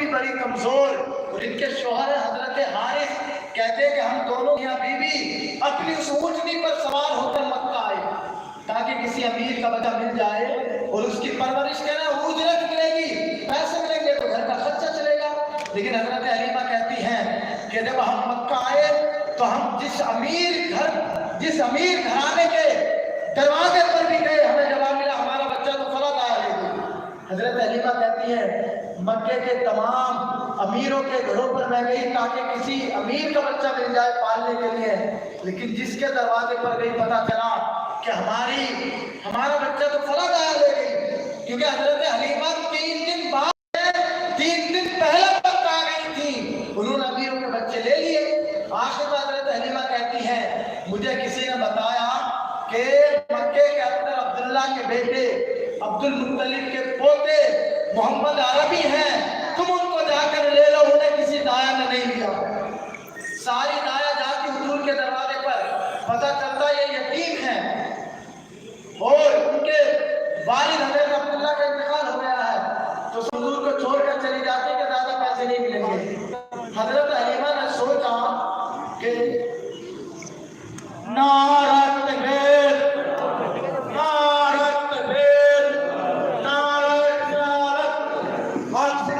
بھی بڑی کمزور۔ اور ان کے شوہر حضرت حارث کہتے ہیں کہ ہم دونوں یا بیوی اپنی اس اونٹنی پر سوار ہو کر مکہ آئے، تاکہ کسی امیر کا بچہ مل جائے اور اس کی پرورش کرنا اجرت ملے گی، پیسے ملیں گے تو گھر کا خرچہ چلے گا۔ لیکن حضرت حلیمہ کہتی ہیں کہ جب ہم مکہ آئے تو ہم جس امیر گھر، جس امیر گھرانے کے دروازے پر بھی گئے، ہمیں جواب ملا، ہمارا بچہ تو فلاں آیا۔ لیکن حضرت حلیمہ کہتی ہیں مکے کے تمام امیروں کے گھروں پر میں گئی تاکہ کسی امیر کا بچہ مل جائے پالنے کے لیے۔ لیکن جس کے دروازے پر گئی پتا چلا کہ ہماری ہمارا بچہ تو فلاں آیا لے گئی۔ کیونکہ حضرت حلیمہ تین دن بعد تین دن پہلے وقت آ گئی تھی۔ انہوں نے امیروں کے بچے لے لیے۔ آخر میں حضرت حلیمہ کہتی ہیں مجھے کسی نے بتایا کہ مکے کے اندر عبداللہ کے بیٹے عبد المطلب کے پوتے محمد عربی ہیں تم ان کو جا کر لے لو انہیں کسی دایا نے نہیں لیا ساری دایا جاتی حضور کے دروازے پر پتہ چلتا یہ یتیم ہے اور ان کے والد حضرت عبداللہ کا انتقال ہو گیا ہے تو حضور کو چھوڑ کر چلی جاتی کہ زیادہ پیسے نہیں ملیں گے حضرت حلیمہ نے سوچا کہ نعرہ تکبیر نعرہ تکبیر نعرہ رسالت اور سلسلہ پرپرا سورے پیر جلا پیر حضور قبلہ پیر جلا پیر حضور قبلہ نعرہ تکبیر نعرہ تکبیر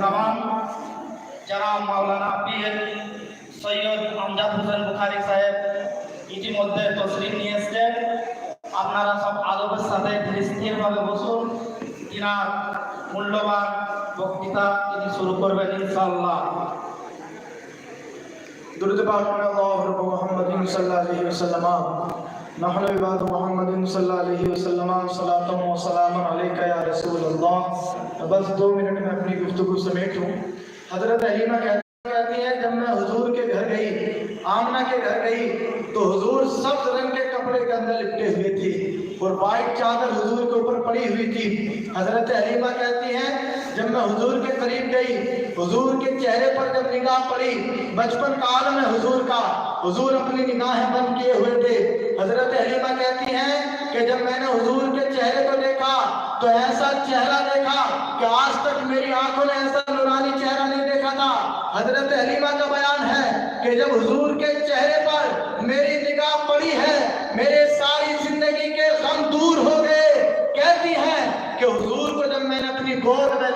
জামান জনাব মাওলানা পীর সৈয়দ আমজাদ হোসেন বুখারী সাহেব ইতিমধ্যে তসরিফ নিয়ে এসছেন আপনারা সব আদবের সাথে স্থিরভাবে বসুন তিনার মূল্যবান বক্তৃতা তিনি শুরু করবেন ইনশাআল্লাহ। درود پاک پر اللہ رب محمد صلی اللہ علیہ وسلم نحن عباد محمد صلی اللہ علیہ وسلم صلاة و سلام علیکہ یا رسول اللہ بس دو منٹ میں اپنی گفتگو سمیٹ ہوں حضرت علیمہ کہتی ہے جب میں حضور کے گھر گئی آمنہ کے گھر گئی تو حضور سبز رنگ کے اندر لپٹے ہوئے تھی اور وائٹ چادر حضور کے اوپر پڑی ہوئی تھی۔ حضرت حلیمہ کہتی ہیں، جب میں حضور کے قریب گئی، حضور کے چہرے پر جب نگاہ پڑی، بچپن کا عالم ہے حضور کا۔ حضور اپنی نگاہیں بند کیے ہوئے تھے۔ حضرت حلیمہ کہتی ہیں کہ جب میں نے حضور کے چہرے کو دیکھا، تو ایسا چہرہ دیکھا کہ آج تک میری آنکھوں نے ایسا نورانی چہرہ نہیں دیکھا تھا۔ حضرت حلیمہ کا بیان ہے کہ جب حضور کے چہرے پر میری نگاہ پڑی ہے